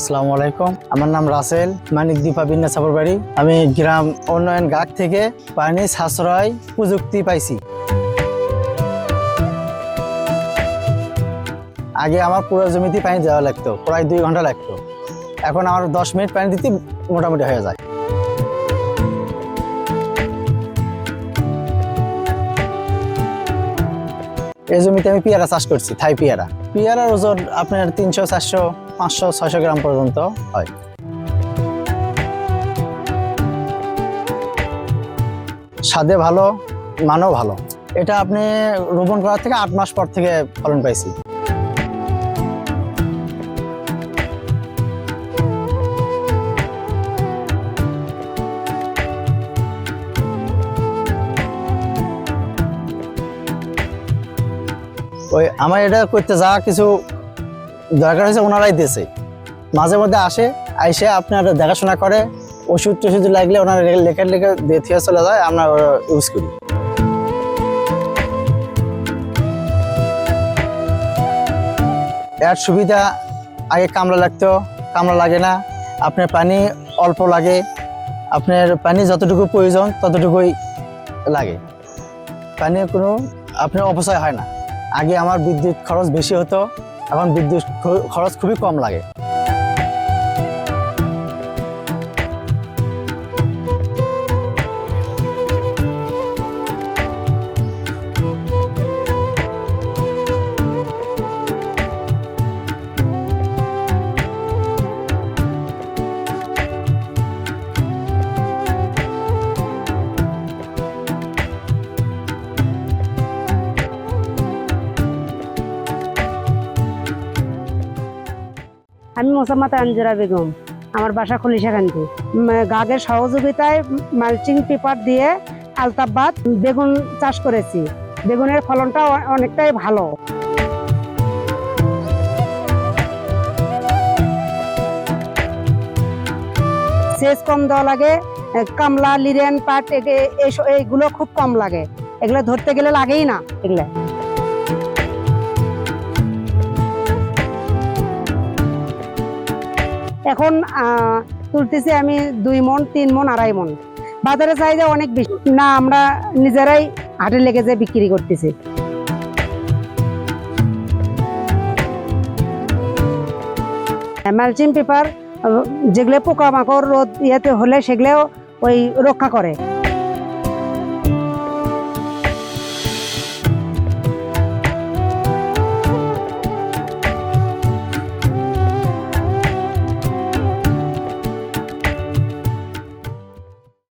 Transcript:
আসসালামু আলাইকুম। আমার নাম রাসেল, মানিক দীপা বিন্যা সাপর বাড়ি আমি গ্রাম উন্নয়ন গাগ থেকে পানি সাশ্রয় প্রযুক্তি পাইছি। আগে আমার পুরো জমিতে পানি দেওয়া লাগতো, প্রায় দুই ঘণ্টা লাগতো। এখন আমার দশ মিনিট পানি দিতে মোটামুটি হয়ে যায়। এই জমিতে আমি পেয়ারা চাষ করছি, থাই পেয়ারা। পেয়ারার ওজন আপনার তিনশো, চারশো পাঁচশো, ছয়শো গ্রাম পর্যন্ত হয়। স্বাদে ভালো, মানও ভালো। এটা আপনি রোপণ করার থেকে আট মাস পর থেকে ফলন পাইছি। ওই আমার এটা করতে যা কিছু দরকার হয়েছে ওনারাই দিয়েছে। মাঝে মধ্যে আসে, আইসে আপনার দেখাশোনা করে, ওষুধ টষুধ লাগলে ওনারা লেখা লেখা দিয়ে থেকে চলে যায়, আমরা ইউজ করি। এর সুবিধা, আগে কামলা লাগতো কামড়া লাগে না। আপনার পানি অল্প লাগে, আপনার পানি যতটুকু প্রয়োজন ততটুকুই লাগে। পানির কোনো আপনার অপচয় হয় না। আগে আমার বিদ্যুৎ খরচ বেশি হতো এখন বিদ্যুৎ খরচ খুবই কম লাগে। আমি মোসাম্মদ আঞ্জুরা বেগম, আমার বাসা খলিশাকান্দি গাগের সহযোগিতায় মালচিং পেপার দিয়ে আলতাবাদ বেগুন চাষ করেছি। বেগুনের ফলনটা অনেকটাই ভালো। সেচ কম দেওয়া লাগে কামলা, লিরেন, পাট এইগুলো খুব কম লাগে। এগুলো ধরতে গেলে লাগেই না এগুলো। এখন তুলতেছি আমি দুই মন, তিন মন, আড়াই মন। বাজারে চাহিদা অনেক বেশি। না, আমরা নিজেরাই হাটে লেগে যে বিক্রি করতেছি। মালচিং পেপার যেগুলো পোকামাকড় রোদ ইয়েতে হলে সেগুলো ওই রক্ষা করে।